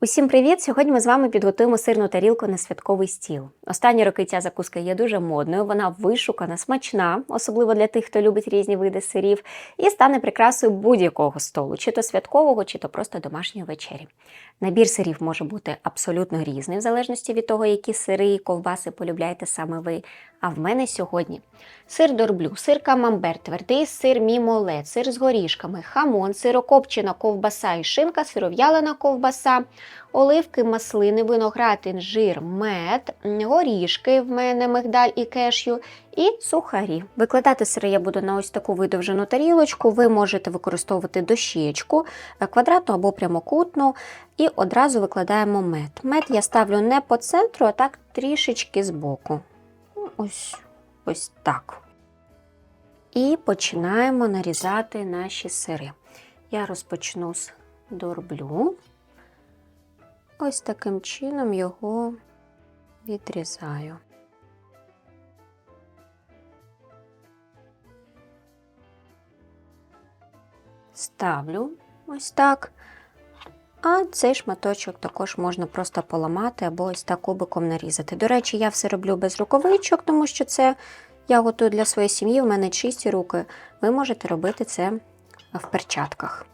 Усім привіт! Сьогодні ми з вами підготуємо сирну тарілку на святковий стіл. Останні роки ця закуска є дуже модною, вона вишукана, смачна, особливо для тих, хто любить різні види сирів, і стане прикрасою будь-якого столу, чи то святкового, чи то просто домашньої вечері. Набір сирів може бути абсолютно різний, в залежності від того, які сири і ковбаси полюбляєте саме ви. А в мене сьогодні сир дорблю, сир камамбер, твердий сир мімолет, сир з горішками, хамон, сирокопчена ковбаса і шинка, сиров'ялена ковбаса, оливки, маслини, виноград, інжир, мед, горішки в мене мигдаль і кешю і сухарі. Викладати сири я буду на ось таку видовжену тарілочку. Ви можете використовувати дощечку, е, квадратну або прямокутну, і одразу викладаємо мед. Мед я ставлю не по центру, а так трішечки збоку. Ось, ось так. І починаємо нарізати наші сири. Я розпочну з дорблю. Ось таким чином його відрізаю. Ставлю ось так. А цей шматочок також можна просто поламати або ось так кубиком нарізати. До речі, я все роблю без рукавичок, тому що це я готую для своєї сім'ї, в мене чисті руки. Ви можете робити це в перчатках.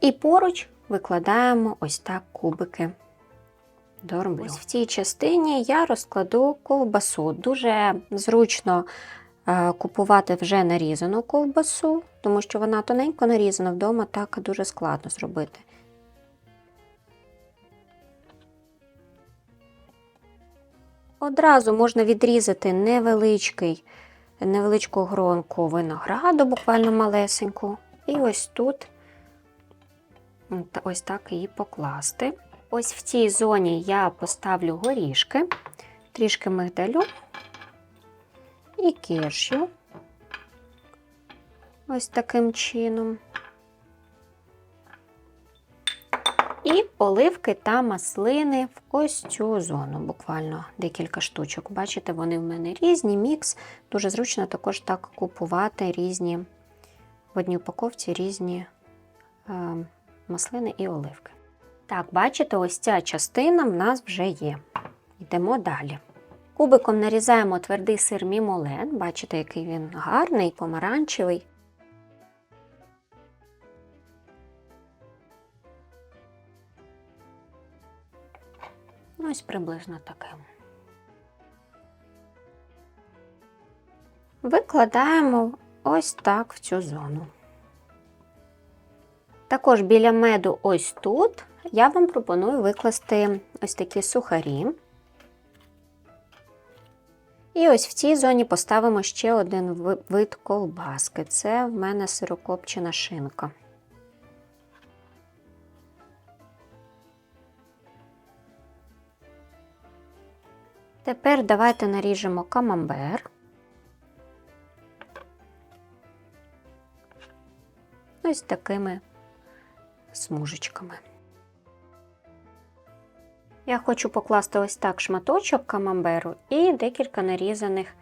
І поруч викладаємо ось так кубики дорблю. Ось в цій частині я розкладу ковбасу. Дуже зручно е, купувати вже нарізану ковбасу, тому що вона тоненько нарізана вдома, так дуже складно зробити. Одразу можна відрізати невеличкий, невеличку гронку винограду, буквально малесеньку. І ось тут ось так її покласти. Ось в цій зоні я поставлю горішки, трішки мигдалю і кешю. Ось таким чином. Оливки та маслини в ось цю зону, буквально декілька штучок. Бачите, вони в мене різні, мікс. Дуже зручно також так купувати різні в одній упаковці різні е, маслини і оливки. Так, бачите, ось ця частина в нас вже є. Йдемо далі. Кубиком нарізаємо твердий сир мімолен. Бачите, який він гарний, помаранчевий. Ось приблизно таким. Викладаємо ось так в цю зону. Також біля меду ось тут я вам пропоную викласти ось такі сухарі. І ось в цій зоні поставимо ще один вид ковбаски. Це в мене сирокопчена шинка. Тепер давайте наріжемо камамбер. Ось такими смужечками. Я хочу покласти ось так шматочок камамберу і декілька нарізаних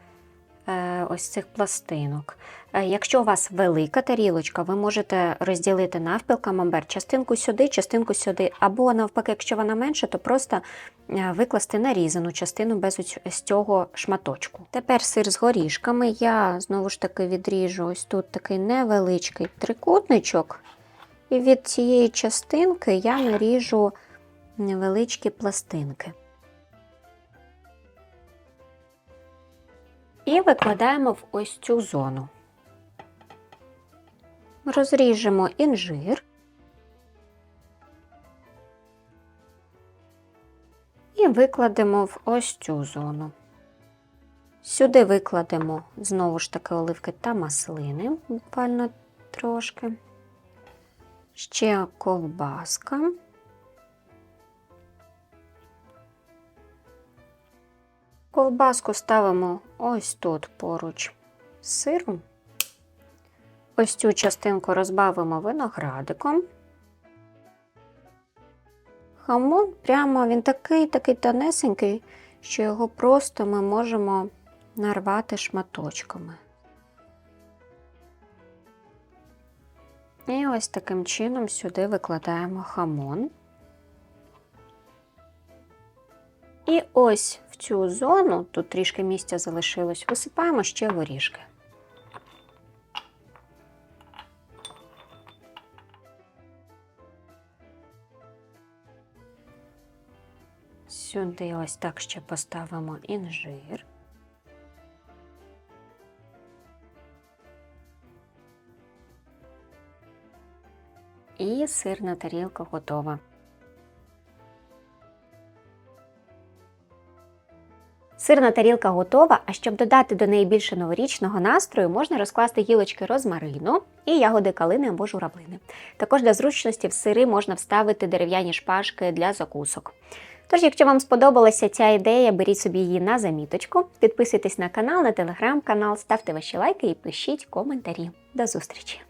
ось цих пластинок. Е, якщо у вас велика тарілочка, ви можете розділити навпіл камамбер, частинку сюди, частинку сюди. Або навпаки, якщо вона менша, то просто е, викласти нарізану частину без ось цього шматочку. Тепер сир з горішками. Я знову ж таки відріжу ось тут такий невеличкий трикутничок. І від цієї частинки я наріжу невеличкі пластинки. І викладаємо в ось цю зону. Розріжемо інжир. І викладемо в ось цю зону. Сюди викладемо знову ж таки оливки та маслини, буквально трошки. Ще ковбаска. Ковбаску ставимо ось тут поруч з сиром. Ось цю частинку розбавимо виноградиком. Хамон прямо він такий такий тонесенький, що його просто ми можемо нарвати шматочками. І ось таким чином сюди викладаємо хамон. І ось в цю зону, тут трішки місця залишилось, висипаємо ще горішки. Сюди ось так ще поставимо інжир. І сирна тарілка готова. Сирна тарілка готова, а щоб додати до неї більше новорічного настрою, можна розкласти гілочки розмарину і ягоди калини або журавлини. Також для зручності в сири можна вставити дерев'яні шпажки для закусок. Тож, якщо вам сподобалася ця ідея, беріть собі її на заміточку, підписуйтесь на канал, на телеграм-канал, ставте ваші лайки і пишіть коментарі. До зустрічі!